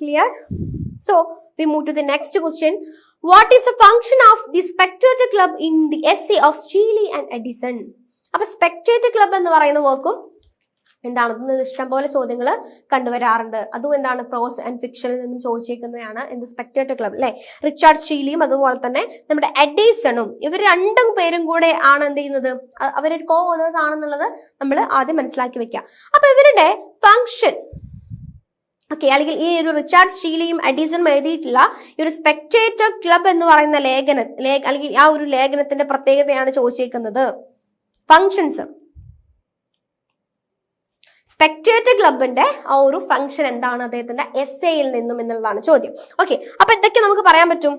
Clear? So we move to the next question. What is the function of the spectator club in the essay of Steely and Edison? അപ്പൊ spectator club എന്ന് പറയുന്ന വർക്കും എന്താണ്? ഇഷ്ടംപോലെ ചോദ്യങ്ങൾ കണ്ടുവരാറുണ്ട്. അതും എന്താണ്? പ്രോസ് ആൻഡ് ഫിക്ഷനിൽ നിന്നും ചോദിച്ചേക്കുന്നതാണ് എന്ത് സ്പെക്ടേറ്റർ ക്ലബ് അല്ലെ റിച്ചാർഡ് ഷീലിയും അതുപോലെ തന്നെ നമ്മുടെ എഡീസണും ഇവർ രണ്ടും പേരും കൂടെ ആണ് എന്ത് ചെയ്യുന്നത്? അവരൊരു കോ ഓതേഴ്സ് ആണെന്നുള്ളത് നമ്മൾ ആദ്യം മനസ്സിലാക്കി വെക്കാം. അപ്പൊ ഇവരുടെ ഫങ്ഷൻ ഓക്കെ അല്ലെങ്കിൽ ഈ ഒരു റിച്ചാർഡ് സ്റ്റീലിയും അഡീസണും എഴുതിയിട്ടുള്ള ഈ ഒരു സ്പെക്ടേറ്റർ ക്ലബ് എന്ന് പറയുന്ന ലേഖന അല്ലെങ്കിൽ ആ ഒരു ലേഖനത്തിന്റെ പ്രത്യേകതയാണ് ചോദിച്ചേക്കുന്നത് ഫങ്ഷൻസ് സ്പെക്ടേറ്റർ ക്ലബിന്റെ ആ ഒരു ഫങ്ഷൻ എന്താണ്? അദ്ദേഹത്തിന്റെ എസ് എയിൽ നിന്നും എന്നുള്ളതാണ് ചോദ്യം. ഓക്കെ അപ്പൊ ഇതൊക്കെ നമുക്ക് പറയാൻ പറ്റും.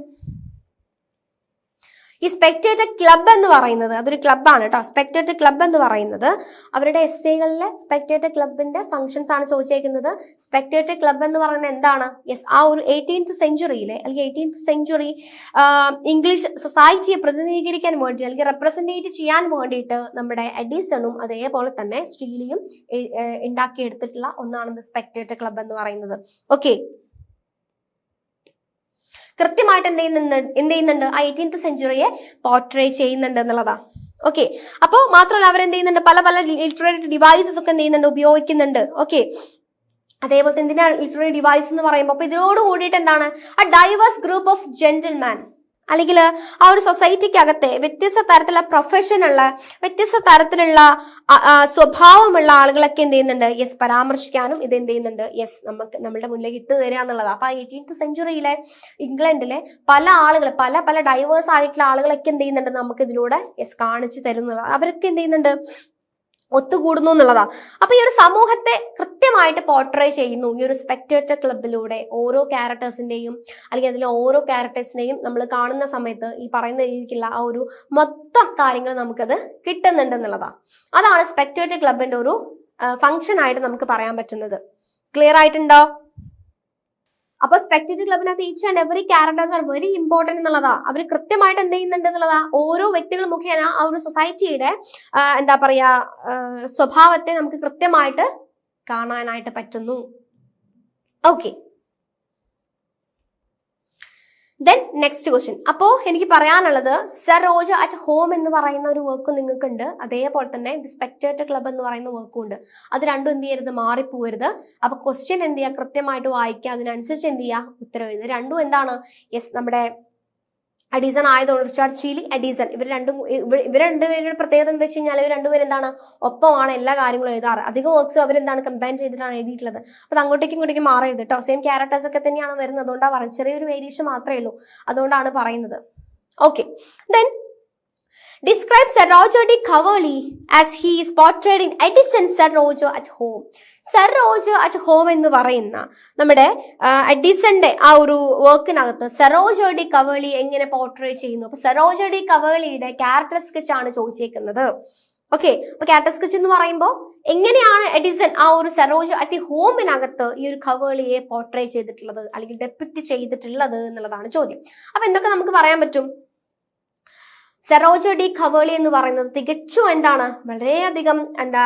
ഈ സ്പെക്ടേറ്റർ ക്ലബ് എന്ന് പറയുന്നത് അതൊരു ക്ലബ്ബാണ് കേട്ടോ സ്പെക്ടേറ്റർ ക്ലബ് എന്ന് പറയുന്നത് അവരുടെ എസ് എകളിലെ സ്പെക്ടേറ്റർ ക്ലബിന്റെ ഫംഗ്ഷൻസ് ആണ് ചോദിച്ചേക്കുന്നത്. സ്പെക്ടേറ്റർ ക്ലബ് എന്ന് പറയുന്നത് എന്താണ്? യെസ് ആ ഒരു എയ്റ്റീൻത്ത് സെഞ്ചുറിയിലെ അല്ലെങ്കിൽ എയ്റ്റീൻത്ത് സെഞ്ചുറി ഇംഗ്ലീഷ് സൊസൈറ്റിയെ പ്രതിനിധീകരിക്കാൻ വേണ്ടി അല്ലെങ്കിൽ റെപ്രസെന്റേറ്റ് ചെയ്യാൻ വേണ്ടിയിട്ട് നമ്മുടെ എഡിസണും അതേപോലെ തന്നെ സ്റ്റീലിയും ഉണ്ടാക്കിയെടുത്തിട്ടുള്ള ഒന്നാണ് സ്പെക്ടേറ്റർ ക്ലബ് എന്ന് പറയുന്നത്. ഓക്കെ കൃത്യമായിട്ട് എന്ത് ചെയ്യുന്നുണ്ട് എന്ത് ചെയ്യുന്നുണ്ട്? ആ എയ്റ്റീൻത്ത് സെഞ്ചുറിയെ പോർട്രേ ചെയ്യുന്നുണ്ട് എന്നുള്ളതാ. ഓക്കെ അപ്പോൾ മാത്രമല്ല അവരെന്ത് ചെയ്യുന്നുണ്ട്? പല പല ലിറ്റററി ഡിവൈസസ് ഒക്കെ എന്ത് ചെയ്യുന്നുണ്ട്? ഉപയോഗിക്കുന്നുണ്ട്. ഓക്കെ അതേപോലെ തന്നെ എന്തിനാ ലിറ്റററി ഡിവൈസ് എന്ന് പറയുമ്പോൾ അപ്പൊ ഇതിനോട് കൂടിയിട്ട് എന്താണ്? ആ ഡൈവേഴ്സ് ഗ്രൂപ്പ് ഓഫ് ജെന്റിൽമാൻ അല്ലെങ്കിൽ ആ ഒരു സൊസൈറ്റിക്കകത്തെ വ്യത്യസ്ത തരത്തിലുള്ള പ്രൊഫഷനുള്ള വ്യത്യസ്ത തരത്തിലുള്ള സ്വഭാവമുള്ള ആളുകളൊക്കെ എന്ത് ചെയ്യുന്നുണ്ട്? യെസ് പരാമർശിക്കാനും ഇത് എന്ത് ചെയ്യുന്നുണ്ട്? യെസ് നമുക്ക് നമ്മുടെ മുന്നിലേക്ക് ഇട്ട് തരിക എന്നുള്ളതാണ് അപ്പൊ എയ്റ്റീൻത്ത് സെഞ്ചുറിയിലെ ഇംഗ്ലണ്ടിലെ പല ആളുകൾ പല പല ഡൈവേഴ്സ് ആയിട്ടുള്ള ആളുകളൊക്കെ എന്ത് ചെയ്യുന്നുണ്ട്? നമുക്ക് ഇതിലൂടെ യെസ് കാണിച്ചു തരുന്നുള്ളത്. അവരൊക്കെ എന്ത് ചെയ്യുന്നുണ്ട്? ഒത്തുകൂടുന്നു എന്നുള്ളതാ. അപ്പൊ ഈ ഒരു സമൂഹത്തെ കൃത്യമായിട്ട് പോർട്രേ ചെയ്യുന്നു. ഈ ഒരു സ്പെക്ടേറ്റർ ക്ലബിലൂടെ ഓരോ ക്യാരക്ടേഴ്സിന്റെയും അല്ലെങ്കിൽ അതിലെ ഓരോ ക്യാരക്ടേഴ്സിനെയും നമ്മൾ കാണുന്ന സമയത്ത് ഈ പറയുന്ന രീതിക്കുള്ള ആ ഒരു മൊത്തം കാര്യങ്ങൾ നമുക്കത് കിട്ടുന്നുണ്ട് എന്നുള്ളതാ. അതാണ് സ്പെക്ടേറ്റർ ക്ലബിന്റെ ഒരു ഫംഗ്ഷൻ ആയിട്ട് നമുക്ക് പറയാൻ പറ്റുന്നത്. ക്ലിയർ ആയിട്ടുണ്ടോ? അപ്പൊ spectator ക്ലബിനകത്ത് each and every characters are very important എന്നുള്ളതാ. അവർ കൃത്യമായിട്ട് എന്ത് ചെയ്യുന്നുണ്ട് എന്നുള്ളതാ. ഓരോ വ്യക്തികൾ മുഖേന ആ ഒരു സൊസൈറ്റിയുടെ എന്താ പറയാ സ്വഭാവത്തെ നമുക്ക് കൃത്യമായിട്ട് കാണാനായിട്ട് പറ്റുന്നു. ഓക്കെ ദെൻ നെക്സ്റ്റ് ക്വസ്റ്റ്യൻ അപ്പോ എനിക്ക് പറയാനുള്ളത് സറോജ അറ്റ് ഹോം എന്ന് പറയുന്ന ഒരു വർക്ക് നിങ്ങൾക്കുണ്ട്. അതേപോലെ തന്നെ ദി സ്പെക്ടേറ്റർ ക്ലബ് എന്ന് പറയുന്ന വർക്കും ഉണ്ട്. അത് രണ്ടും എന്ത് ചെയ്യരുത്? മാറിപ്പോരുത് അപ്പൊ ക്വസ്റ്റ്യൻ എന്ത് ചെയ്യുക കൃത്യമായിട്ട് വായിക്കുക. അതിനനുസരിച്ച് എന്ത് ചെയ്യുക ഉത്തരം എഴുതുക. രണ്ടും എന്താണ്? യെസ് നമ്മുടെ അഡീസൺ ആയതുകൊണ്ട് റിച്ചാർഡ് സ്റ്റീലി അഡീസൺ ഇവർ രണ്ടും ഇവർ രണ്ടുപേരുടെ പ്രത്യേകത എന്താ വെച്ച് കഴിഞ്ഞാൽ ഇവർ രണ്ടുപേരും എന്താണ് ഒപ്പമാണ് എല്ലാ കാര്യങ്ങളും എഴുതാറ്. അധിക വർക്ക്സും അവരെന്താണ് കമ്പൈൻ ചെയ്തിട്ടാണ് എഴുതിയിട്ടുള്ളത്. അപ്പോൾ അങ്ങോട്ടേക്കും ഇങ്ങോട്ടേക്കും മാറരുത് കേട്ടോ സെയിം ക്യാരക്ടേഴ്സ് ഒക്കെ തന്നെയാണ് വരുന്നത്. അതുകൊണ്ടാണ് പറയുന്നത്. ചെറിയൊരു വേരിയേഷൻ മാത്രമേ ഉള്ളൂ. അതുകൊണ്ടാണ് പറയുന്നത്. Okay then describe Sarojo Roger de as as is is in Edison Addison at home. At home sir Roger at home എന്ന് പറയുന്ന നമ്മുടെ എഡിസന്റെ ആ ഒരു വർക്കിനകത്ത് സെറോജോ ഡി കവേളി എങ്ങനെ പോർട്രേ ചെയ്യുന്നു? അപ്പൊ സെറോജോ ഡി കവേളിയുടെ ക്യാരക്ടർ സ്കെച്ച് ആണ് ചോദിച്ചേക്കുന്നത്. ഓക്കെ അപ്പൊ ക്യാരക്ടർ സ്കെച്ച് എന്ന് പറയുമ്പോൾ എങ്ങനെയാണ് എഡിസൺ ആ ഒരു സെറോജോ അറ്റ് ഹോമിനകത്ത് ഈ ഒരു കവേളിയെ പോർട്രേ ചെയ്തിട്ടുള്ളത് അല്ലെങ്കിൽ ഡെപ്പിക്ട് ചെയ്തിട്ടുള്ളത് എന്നുള്ളതാണ് ചോദ്യം. അപ്പൊ എന്തൊക്കെ നമുക്ക് പറയാൻ പറ്റും? സെറോജോ ഡി ഖവേളി എന്ന് പറയുന്നത് തികച്ചും എന്താണ് വളരെയധികം എന്താ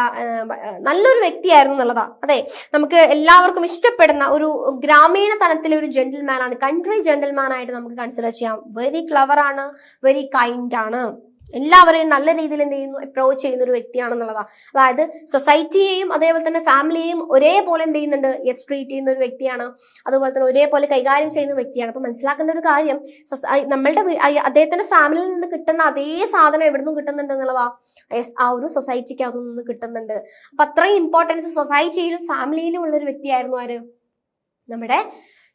നല്ലൊരു വ്യക്തിയായിരുന്നു എന്നുള്ളതാ. അതെ നമുക്ക് എല്ലാവർക്കും ഇഷ്ടപ്പെടുന്ന ഒരു ഗ്രാമീണ തലത്തിലെ ഒരു ജെന്റിൽമാൻ ആണ്. കൺട്രി ജെന്റിൽമാൻ ആയിട്ട് നമുക്ക് കൺസിഡർ ചെയ്യാം. വെരി ക്ലവർ ആണ് വെരി കൈൻഡ് ആണ്. എല്ലാവരെയും നല്ല രീതിയിൽ എന്ത് ചെയ്യുന്നു അപ്രോച്ച് ചെയ്യുന്ന ഒരു വ്യക്തിയാണെന്നുള്ളതാണ് അതായത് സൊസൈറ്റിയെയും അതേപോലെ തന്നെ ഫാമിലിയെയും ഒരേപോലെ എന്ത് ചെയ്യുന്നുണ്ട് യെസ് ട്രീറ്റ് ചെയ്യുന്ന ഒരു വ്യക്തിയാണ്. അതുപോലെ തന്നെ ഒരേപോലെ കൈകാര്യം ചെയ്യുന്ന വ്യക്തിയാണ്. അപ്പൊ മനസ്സിലാക്കേണ്ട ഒരു കാര്യം നമ്മളുടെ അദ്ദേഹത്തിന്റെ ഫാമിലിയിൽ നിന്ന് കിട്ടുന്ന അതേ സാധനം എവിടെ നിന്നും കിട്ടുന്നുണ്ട് എന്നുള്ളതാ. യെസ് ആ ഒരു സൊസൈറ്റിക്ക് അതിൽ നിന്ന് കിട്ടുന്നുണ്ട്. അപ്പൊ അത്രയും ഇമ്പോർട്ടൻസ് സൊസൈറ്റിയിലും ഫാമിലിയിലും ഉള്ള ഒരു വ്യക്തിയായിരുന്നു ആര്? നമ്മുടെ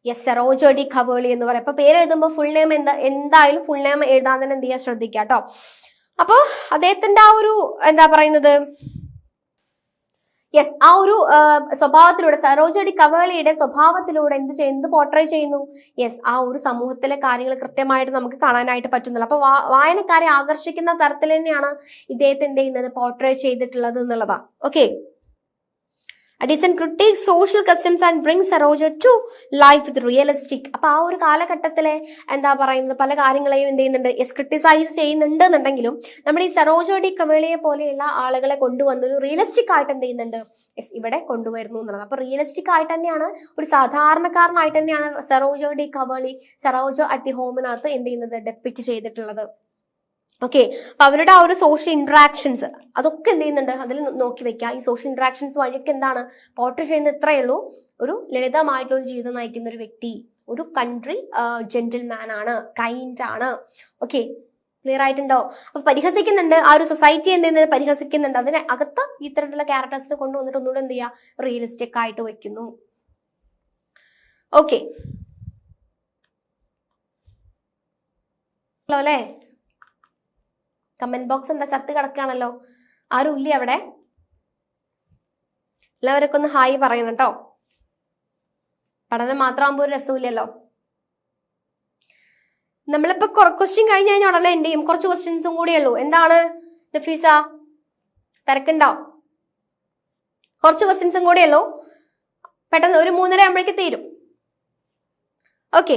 യെസ് സെറോജോ ഡി ഖവേളി എന്ന് പറയും. അപ്പൊ പേര് എഴുതുമ്പോൾ ഫുൾ നെയിം എന്താ എന്തായാലും ഫുൾ നെയിം എഴുതാൻ തന്നെ എന്ത് ചെയ്യാൻ ശ്രദ്ധിക്കുക കേട്ടോ അപ്പൊ അദ്ദേഹത്തിന്റെ ആ ഒരു എന്താ പറയുന്നത്? യെസ് ആ ഒരു സ്വഭാവത്തിലൂടെ സരോജടി കവേളിയുടെ സ്വഭാവത്തിലൂടെ എന്ത് ചെയ്യുന്നു എന്ത് പോർട്രേ ചെയ്യുന്നു? യെസ് ആ ഒരു സമൂഹത്തിലെ കാര്യങ്ങൾ കൃത്യമായിട്ട് നമുക്ക് കാണാനായിട്ട് പറ്റുന്നില്ല അപ്പൊ വായനക്കാരെ ആകർഷിക്കുന്ന തരത്തിൽ തന്നെയാണ് ഇദ്ദേഹത്തെ എന്ത് ചെയ്യുന്നത്? പോർട്രേ ചെയ്തിട്ടുള്ളത് എന്നുള്ളതാ. Okay Addison critics social customs and bring sir Roger to life with realistic അപ്പൊ ആ ഒരു കാലഘട്ടത്തിലെ എന്താ പറയുന്നത്? പല കാര്യങ്ങളെയും എന്ത് ചെയ്യുന്നുണ്ട്? എസ് ക്രിട്ടിസൈസ് ചെയ്യുന്നുണ്ട് എന്നുണ്ടെങ്കിലും നമ്മുടെ ഈ സരോജ ഡി കവേളിയെ പോലെയുള്ള ആളുകളെ കൊണ്ടുവന്ന് ഒരു റിയലിസ്റ്റിക് ആയിട്ട് എന്ത് ചെയ്യുന്നുണ്ട്? യെസ് ഇവിടെ കൊണ്ടുവരുന്നു എന്നുള്ളത്. അപ്പൊ റിയലിസ്റ്റിക് ആയിട്ട് തന്നെയാണ് ഒരു സാധാരണക്കാരനായിട്ട് തന്നെയാണ് sir Roger de Coverley sir Roger at ഹോമിനകത്ത് എന്ത് ചെയ്യുന്നത്? ഡെപ്പിക്റ്റ് ചെയ്തിട്ടുള്ളത്. ഓക്കെ അപ്പൊ അവരുടെ ആ ഒരു സോഷ്യൽ ഇന്ററാക്ഷൻസ് അതൊക്കെ എന്ത് ചെയ്യുന്നുണ്ട്? അതിൽ നോക്കി വെക്കുക ഈ സോഷ്യൽ ഇന്ററാക്ഷൻസ് വഴിയൊക്കെ എന്താണ്? പോർട്ട് ചെയ്യുന്ന ഇത്രയേ ഉള്ളൂ. ഒരു ലളിതമായിട്ടുള്ള ഒരു ജീവിതം നയിക്കുന്ന ഒരു വ്യക്തി ഒരു കൺട്രി ജെന്റിൽമാൻ ആണ് കൈൻഡ് ആണ്. ഓക്കെ ക്ലിയർ ആയിട്ടുണ്ടോ? അപ്പൊ പരിഹസിക്കുന്നുണ്ട്. ആ ഒരു സൊസൈറ്റി എന്ത് ചെയ്യുന്നത്? പരിഹസിക്കുന്നുണ്ട്. അതിനെ അകത്ത് ഇത്തരത്തിലുള്ള ക്യാരക്ടേഴ്സിനെ കൊണ്ടുവന്നിട്ട് ഒന്നുകൂടെ എന്ത് ചെയ്യുക? റിയലിസ്റ്റിക് ആയിട്ട് വെക്കുന്നു. ഓക്കെ അല്ലേ? കമന്റ് ബോക്സ് എന്താ ചത്ത് കിടക്കുകയാണല്ലോ? ആരും ഇല്ലേ അവിടെ? എല്ലാവരൊക്കെ ഒന്ന് ഹായ് പറയണം കേട്ടോ പഠനം മാത്രമാകുമ്പോൾ ഒരു രസമില്ലല്ലോ. നമ്മളിപ്പോ ക്വസ്റ്റ്യൻ കഴിഞ്ഞ് കഴിഞ്ഞാൽ ഉടനെ ചെയ്യും? കുറച്ച് ക്വസ്റ്റ്യൻസും കൂടിയേ ഉള്ളൂ. എന്താണ് നഫീസ? തിരക്കുണ്ടോ? കുറച്ച് ക്വസ്റ്റ്യൻസും കൂടിയേ ഉള്ളൂ. പെട്ടെന്ന് ഒരു മൂന്നര ആകുമ്പോഴേക്ക് തീരും. Okay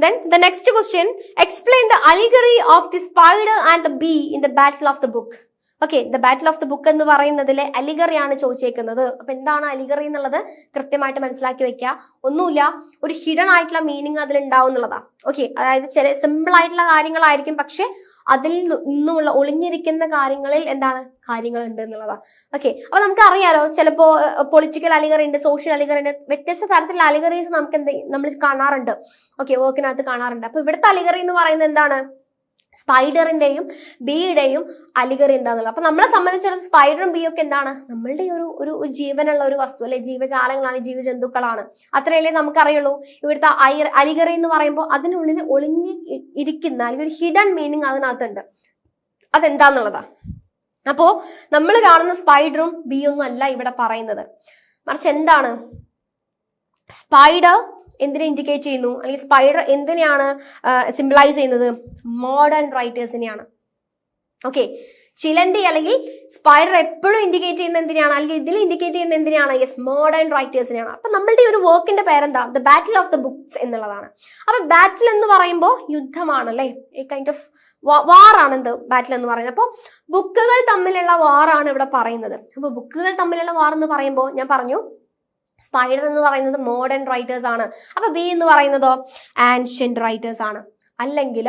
Then the next question explain the allegory of the spider and the bee in the battle of the book. Okay the battle of the book എന്ന് പറയുന്നതിലെ അലിഗറിയാണ് ചോദിച്ചേക്കുന്നത്. അപ്പൊ എന്താണ് അലിഗറി എന്നുള്ളത്? കൃത്യമായിട്ട് മനസ്സിലാക്കി വെക്കുക ഒന്നുമില്ല ഒരു ഹിഡൻ ആയിട്ടുള്ള മീനിങ് അതിൽ ഉണ്ടാവും എന്നുള്ളതാ. ഓക്കെ അതായത് ചില സിമ്പിൾ ആയിട്ടുള്ള കാര്യങ്ങളായിരിക്കും പക്ഷെ അതിൽ നിന്നുമുള്ള ഒളിഞ്ഞിരിക്കുന്ന കാര്യങ്ങളിൽ എന്താണ്? കാര്യങ്ങൾ ഉണ്ട് എന്നുള്ളതാ. ഓക്കെ അപ്പൊ നമുക്ക് അറിയാലോ ചിലപ്പോ പൊളിറ്റിക്കൽ അലിഗറി ഉണ്ട് സോഷ്യൽ അലിഗറി ഉണ്ട്. വ്യത്യസ്ത തരത്തിലുള്ള അലിഗറീസ് നമുക്ക് എന്ത് നമ്മൾ കാണാറുണ്ട്. ഓക്കെ വർക്കിനകത്ത് കാണാറുണ്ട്. അപ്പൊ ഇവിടുത്തെ അലിഗറി എന്ന് പറയുന്നത് എന്താണ്? സ്പൈഡറിന്റെയും ബീയുടെയും അലിഗറി എന്താന്നുള്ളത്. അപ്പൊ നമ്മളെ സംബന്ധിച്ചിടത്തോളം സ്പൈഡറും ബീയും ഒക്കെ എന്താണ്? നമ്മളുടെ ഒരു ഒരു ജീവനുള്ള ഒരു വസ്തു അല്ലെ? ജീവജാലങ്ങളാണ് ജീവജന്തുക്കളാണ്. അത്രയല്ലേ നമുക്കറിയുള്ളൂ. ഇവിടുത്തെ അലിഗറി എന്ന് പറയുമ്പോൾ അതിനുള്ളിൽ ഒളിഞ്ഞ് ഇരിക്കുന്ന അല്ലെങ്കിൽ ഒരു ഹിഡൻ മീനിങ് അതിനകത്തുണ്ട്. അതെന്താന്നുള്ളതാ? അപ്പോ നമ്മൾ കാണുന്ന സ്പൈഡറും ബീയൊന്നും അല്ല ഇവിടെ പറയുന്നത്. മറിച്ച് എന്താണ്? സ്പൈഡർ എന്തിനെ ഇൻഡിക്കേറ്റ് ചെയ്യുന്നു? അല്ലെങ്കിൽ സ്പൈഡർ എന്തിനെയാണ് സിംബിളൈസ് ചെയ്യുന്നത്? മോഡേൺ റൈറ്റേഴ്സിനെയാണ് ഓക്കെ ചിലന്തി അല്ലെങ്കിൽ സ്പൈഡർ എപ്പോഴും ഇൻഡിക്കേറ്റ് ചെയ്യുന്ന എന്തിനാണ് അല്ലെങ്കിൽ ഇതിൽ ഇൻഡിക്കേറ്റ് ചെയ്യുന്ന എന്തിനാണ് യെസ് മോഡേൺ റൈറ്റേഴ്സിനെയാണ് അപ്പൊ നമ്മളുടെ ഒരു വർക്കിന്റെ പേരെന്താ? The battle of the books എന്നുള്ളതാണ്. അപ്പൊ ബാറ്റിൽ എന്ന് പറയുമ്പോൾ യുദ്ധമാണ് അല്ലേ? ഈ കൈൻഡ് ഓഫ് വാറാണ് എന്ത്? ബാറ്റിൽ എന്ന് പറയുന്നത്. അപ്പോൾ ബുക്കുകൾ തമ്മിലുള്ള വാറാണ് ഇവിടെ പറയുന്നത്. അപ്പൊ ബുക്കുകൾ തമ്മിലുള്ള വാർ എന്ന് പറയുമ്പോൾ ഞാൻ പറഞ്ഞു സ്പൈഡർ എന്ന് പറയുന്നത് മോഡേൺ റൈറ്റേഴ്സ് ആണ്. അപ്പൊ ബി എന്ന് പറയുന്നതോ ആൻഷ്യന്റ് റൈറ്റേഴ്സ് ആണ്. അല്ലെങ്കിൽ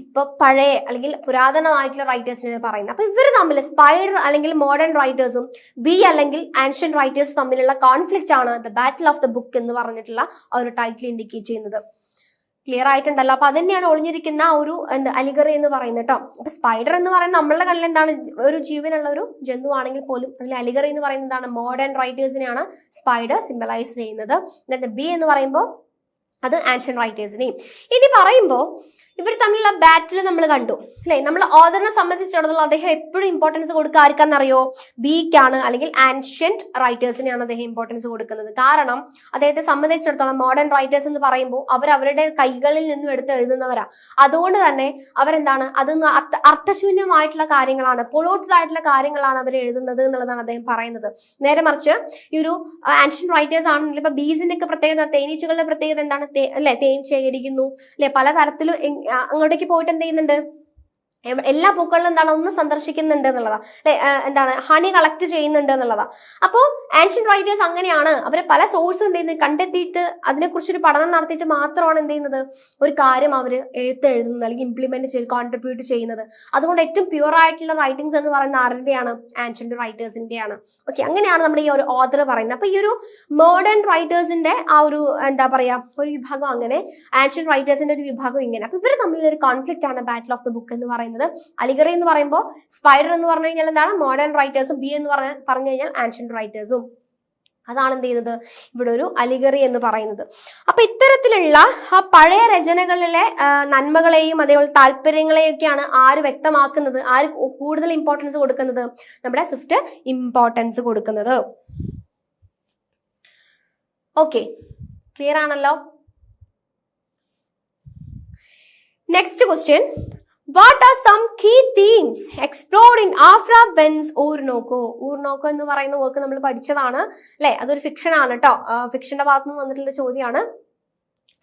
ഇപ്പൊ പഴയ അല്ലെങ്കിൽ പുരാതനമായിട്ടുള്ള റൈറ്റേഴ്സിനെ പറയുന്നത്. അപ്പൊ ഇവർ തമ്മിൽ സ്പൈഡർ അല്ലെങ്കിൽ മോഡേൺ റൈറ്റേഴ്സും ബി അല്ലെങ്കിൽ ആൻഷ്യൻ റൈറ്റേഴ്സ് തമ്മിലുള്ള കോൺഫ്ലിക്റ്റ് ആണ് the battle of the book എന്ന് പറഞ്ഞിട്ടുള്ള ഒരു ടൈറ്റിൽ ഇൻഡിക്കേറ്റ് ചെയ്യുന്നത്. ക്ലിയർ ആയിട്ടുണ്ടല്ലോ. അപ്പൊ അതന്നെയാണ് ഒളിഞ്ഞിരിക്കുന്ന ഒരു എന്താ അലിഗറി എന്ന് പറയുന്നത് കേട്ടോ അപ്പൊ സ്പൈഡർ എന്ന് പറയുന്നത് നമ്മളുടെ കണ്ണിൽ എന്താണ് ഒരു ജീവനുള്ള ഒരു ജന്തു ആണെങ്കിൽ പോലും അതിൽ അലിഗറി എന്ന് പറയുന്നത് എന്താണ് മോഡേൺ റൈറ്റേഴ്സിനെയാണ് സ്പൈഡർ സിംബലൈസ് ചെയ്യുന്നത്. ബി എന്ന് പറയുമ്പോൾ അത് ആൻഷ്യൻ റൈറ്റേഴ്സിനെയും ഇനി പറയുമ്പോൾ ഇവർ തമ്മിലുള്ള ബാറ്റിൽ നമ്മൾ കണ്ടു അല്ലെ? നമ്മൾ ഓദറിനെ സംബന്ധിച്ചിടത്തോളം അദ്ദേഹം എപ്പോഴും ഇമ്പോർട്ടൻസ് കൊടുക്കുക ആർക്കാന്നറിയോ ബിക്കാണ് അല്ലെങ്കിൽ ആൻഷ്യന്റ് റൈറ്റേഴ്സിനെയാണ് അദ്ദേഹം ഇമ്പോർട്ടൻസ് കൊടുക്കുന്നത്. കാരണം അദ്ദേഹത്തെ സംബന്ധിച്ചിടത്തോളം മോഡേൺ റൈറ്റേഴ്സ് എന്ന് പറയുമ്പോൾ അവർ അവരുടെ കൈകളിൽ നിന്നും എടുത്ത് എഴുതുന്നവരാ. അതുകൊണ്ട് തന്നെ അവരെന്താണ്? അത് അർത്ഥശൂന്യമായിട്ടുള്ള കാര്യങ്ങളാണ് പൊളോട്ടഡ് ആയിട്ടുള്ള കാര്യങ്ങളാണ് അവർ എഴുതുന്നത് എന്നുള്ളതാണ് അദ്ദേഹം പറയുന്നത്. നേരെ മറിച്ച് ഈ ഒരു ആൻഷ്യൻ റൈറ്റേഴ്സ് ആണെങ്കിൽ ഇപ്പൊ ബീസിന്റെ ഒക്കെ പ്രത്യേകത തേനീച്ചകളുടെ പ്രത്യേകത എന്താണ്? അല്ലെ? തേൻ ശേഖരിക്കുന്നു അല്ലെ? പലതരത്തിലും അങ്ങോട്ടേക്ക് പോയിട്ട് എന്ത് ചെയ്യുന്നുണ്ട്? എല്ലാ പൂക്കളിലും എന്താണ് ഒന്ന് സന്ദർശിക്കുന്നുണ്ട് എന്നുള്ളതാ. എന്താണ് ഹണി കളക്ട് ചെയ്യുന്നുണ്ട് എന്നുള്ളതാ. അപ്പോൾ ആൻഷ്യൻ റൈറ്റേഴ്സ് അങ്ങനെയാണ്. അവരെ പല സോഴ്സും എന്ത് ചെയ്യുന്നത് കണ്ടെത്തിയിട്ട് അതിനെക്കുറിച്ചൊരു പഠനം നടത്തിയിട്ട് മാത്രമാണ് എന്ത് ചെയ്യുന്നത്? ഒരു കാര്യം അവർ എഴുത്ത് എഴുതുന്നത് അല്ലെങ്കിൽ ഇംപ്ലിമെന്റ് ചെയ്ത് കോൺട്രിബ്യൂട്ട് ചെയ്യുന്നത്. അതുകൊണ്ട് ഏറ്റവും പ്യുവർ ആയിട്ടുള്ള റൈറ്റിംഗ്സ് എന്ന് പറയുന്ന ആരുടെയാണ്? ആൻഷ്യൻ റൈറ്റേഴ്സിന്റെയാണ് ഓക്കെ അങ്ങനെയാണ് നമ്മുടെ ഈ ഒരു ഓദർ പറയുന്നത്. അപ്പൊ ഈ ഒരു മോഡേൺ റൈറ്റേഴ്സിന്റെ ആ ഒരു എന്താ പറയാ ഒരു വിഭാഗം അങ്ങനെ ആൻഷ്യൻ റൈറ്റേഴ്സിന്റെ ഒരു വിഭാഗം ഇങ്ങനെ. അപ്പൊ ഇവർ തമ്മിൽ ഒരു കോൺഫ്ലിക്റ്റ് ആണ് ബാറ്റിൽ ഓഫ് ദ ബുക്ക് എന്ന് പറയുന്നത്. പറയുന്നത്. അലിഗറി എന്ന് പറയുമ്പോൾ സ്പൈഡർ എന്ന് പറഞ്ഞു കഴിഞ്ഞാൽ എന്താണ്? മോഡേൺ റൈറ്റേഴ്സും ബി എന്ന് പറഞ്ഞ പറഞ്ഞു കഴിഞ്ഞാൽ ആൻഷ്യൻ റൈറ്റേഴ്സും അതാണ് എന്ത് ചെയ്യുന്നത്? ഇവിടെ ഒരു അലിഗറി എന്ന് പറയുന്നത്. അപ്പൊ ഇത്തരത്തിലുള്ള ആ പഴയ രചനകളിലെ നന്മകളെയും അതേപോലെ താല്പര്യങ്ങളെയും ഒക്കെയാണ് ആര് വ്യക്തമാക്കുന്നത്? ആര് കൂടുതൽ ഇമ്പോർട്ടൻസ് കൊടുക്കുന്നത്? നമ്മുടെ സ്വിഫ്റ്റ് ഇമ്പോർട്ടൻസ് കൊടുക്കുന്നത്. ഓക്കെ ക്ലിയർ ആണല്ലോ? Next question what are some key themes explored in Aphra Behn's Oroonoko Oroonoko എന്ന് പറയുന്ന വർക്ക് നമ്മൾ പഠിച്ചതാണ് അല്ലെ? അതൊരു ഫിക്ഷൻ ആണ് കേട്ടോ ഫിക്ഷന്റെ ഭാഗത്തു നിന്ന് വന്നിട്ടുള്ള ചോദ്യമാണ്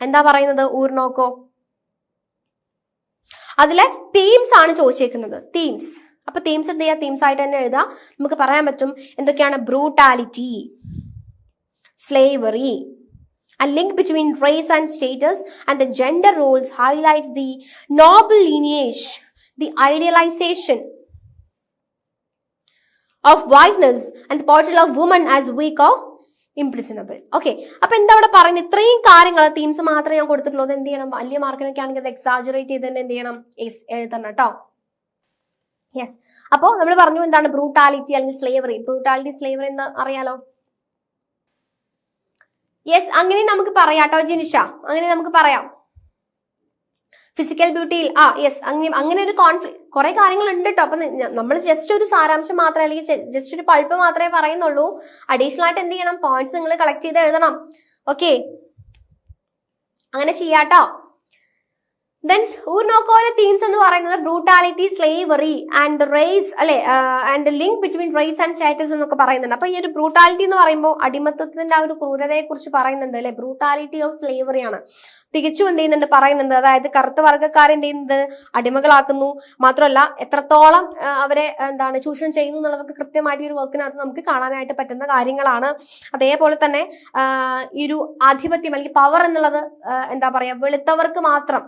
എന്താ പറയുന്നത് ഊർനോക്കോ അതിലെ തീംസ് ആണ് ചോദിച്ചേക്കുന്നത്. തീംസ് അപ്പൊ തീംസ് എന്ത് ചെയ്യാ? തീംസ് ആയിട്ട് തന്നെ എഴുതാം. നമുക്ക് പറയാൻ പറ്റും എന്തൊക്കെയാണ് brutality slavery A link between race and status and the gender roles highlights the noble lineage, the idealization of whiteness, and the portrayal of woman as weak or impressionable okay അപ്പൊ എന്താ അവിടെ പറയുന്നത്? ഇത്രയും കാര്യങ്ങൾ തീംസ് മാത്രമേ ഞാൻ കൊടുത്തിട്ടുള്ളൂ. അത് എന്ത് ചെയ്യണം? വലിയ മാർക്കിനൊക്കെ ആണെങ്കിൽ അത് എക്സാജറേറ്റ് ചെയ്ത് തന്നെ എന്ത് ചെയ്യണം? എഴുതണം കേട്ടോ യെസ് അപ്പോൾ നമ്മൾ പറഞ്ഞു എന്താണ്? ബ്രൂട്ടാലിറ്റി അല്ലെങ്കിൽ സ്ലേവറി ബ്രൂട്ടാലിറ്റി സ്ലേവറി എന്ന് അറിയാലോ? യെസ് അങ്ങനെ നമുക്ക് പറയാം കേട്ടോ ജിനിഷ. അങ്ങനെ നമുക്ക് പറയാം. ഫിസിക്കൽ ബ്യൂട്ടിയിൽ ആ യെസ് അങ്ങനെ അങ്ങനെ ഒരു കോൺഫ്ലിക്ട് കുറെ കാര്യങ്ങൾ ഉണ്ട് കേട്ടോ അപ്പൊ നമ്മൾ ജസ്റ്റ് ഒരു സാരാംശം മാത്രമേ അല്ലെങ്കിൽ ജസ്റ്റ് ഒരു പൾപ്പ് മാത്രമേ പറയുന്നുള്ളൂ. അഡീഷണൽ ആയിട്ട് എന്ത് ചെയ്യണം? പോയിന്റ്സ് നിങ്ങൾ കളക്ട് ചെയ്ത് എഴുതണം. ഓക്കെ അങ്ങനെ ചെയ്യാട്ടോ. ദെൻ ഊർനോക്കോയിലെ തീംസ് എന്ന് പറയുന്നത് ബ്രൂട്ടാലിറ്റി സ്ലേവറി ആൻഡ് റേസ് അല്ലെ? And link between race and status എന്നൊക്കെ പറയുന്നുണ്ട്. അപ്പൊ ഈ ഒരു ബ്രൂട്ടാലിറ്റി എന്ന് പറയുമ്പോൾ അടിമത്തത്തിന്റെ ആ ഒരു ക്രൂരതയെ കുറിച്ച് പറയുന്നുണ്ട് അല്ലെ? ബ്രൂട്ടാലിറ്റി ഓഫ് സ്ലേവറി ആണ്. തികച്ചും എന്ത് ചെയ്യുന്നുണ്ട്? പറയുന്നുണ്ട്. അതായത് കറുത്ത വർഗക്കാരെ എന്ത് ചെയ്യുന്നത് അടിമകളാക്കുന്നു. മാത്രമല്ല എത്രത്തോളം അവരെ എന്താണ് ചൂഷണം ചെയ്യുന്നു എന്നുള്ളതൊക്കെ കൃത്യമായിട്ട് ഈ ഒരു വർക്കിനകത്ത് നമുക്ക് കാണാനായിട്ട് പറ്റുന്ന കാര്യങ്ങളാണ്. അതേപോലെ തന്നെ ഈ ഒരു ആധിപത്യം അല്ലെങ്കിൽ പവർ എന്നുള്ളത് എന്താ പറയാ വെളുത്തവർക്ക് മാത്രം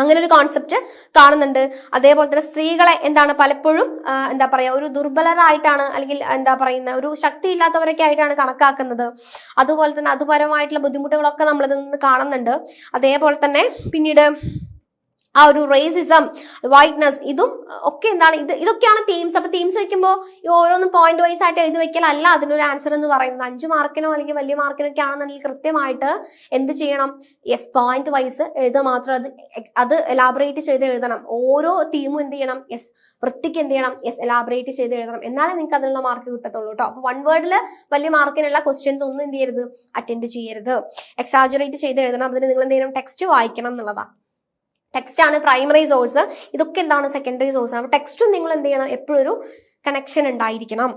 അങ്ങനെ ഒരു കോൺസെപ്റ്റ് കാണുന്നുണ്ട്. അതേപോലെ തന്നെ സ്ത്രീകളെ എന്താണ് പലപ്പോഴും എന്താ പറയുക ഒരു ദുർബലരായിട്ടാണ് അല്ലെങ്കിൽ എന്താ പറയുന്ന ഒരു ശക്തി ഇല്ലാത്തവരൊക്കെ ആയിട്ടാണ് കണക്കാക്കുന്നത്. അതുപോലെ തന്നെ അതുപരമായിട്ടുള്ള ബുദ്ധിമുട്ടുകളൊക്കെ നമ്മളിതിൽ നിന്ന് കാണുന്നുണ്ട്. അതേപോലെ തന്നെ പിന്നീട് ആ ഒരു റേസിസം വൈറ്റ്നസ് ഇതും ഒക്കെ എന്താണ്? ഇത് ഇതൊക്കെയാണ് തീംസ് അപ്പൊ തീംസ് വെക്കുമ്പോൾ ഈ ഓരോന്നും പോയിന്റ് വൈസ് ആയിട്ട് എഴുതി വെക്കലല്ല അതിനൊരു ആൻസർ എന്ന് പറയുന്നത് അഞ്ച് മാർക്കിനോ അല്ലെങ്കിൽ വലിയ മാർക്കിനോ ഒക്കെ ആണെന്നുണ്ടെങ്കിൽ കൃത്യമായിട്ട് എന്ത് ചെയ്യണം? യെസ് പോയിന്റ് വൈസ് എഴുതുക മാത്രം അത് അത് എലാബറേറ്റ് ചെയ്ത് എഴുതണം. ഓരോ തീമും എന്ത് ചെയ്യണം? യെസ് വൃത്തിക്ക് എന്ത് ചെയ്യണം? യെസ് എലാബറേറ്റ് ചെയ്ത് എഴുതണം. എന്നാലേ നിങ്ങൾക്ക് അതിനുള്ള മാർക്ക് കിട്ടത്തുള്ളൂ കേട്ടോ അപ്പൊ വൺ വേർഡിൽ വലിയ മാർക്കിനുള്ള ക്വസ്റ്റ്യൻസ് ഒന്നും എന്ത് ചെയ്യരുത്? അറ്റൻഡ് ചെയ്യരുത്. എക്സാജറേറ്റ് ചെയ്ത് എഴുതണം. അതിന് നിങ്ങൾ എന്തെങ്കിലും ടെക്സ്റ്റ് വായിക്കണം എന്നുള്ളതാണ് ടെക്സ്റ്റ് ആണ് പ്രൈമറി സോഴ്സ് ഇതൊക്കെ എന്താണ് സെക്കൻഡറി സോഴ്സ് അപ്പോൾ ടെക്സ്റ്റും നിങ്ങൾ എന്ത് ചെയ്യണം? എപ്പോഴും ഒരു കണക്ഷൻ ഉണ്ടായിരിക്കണം.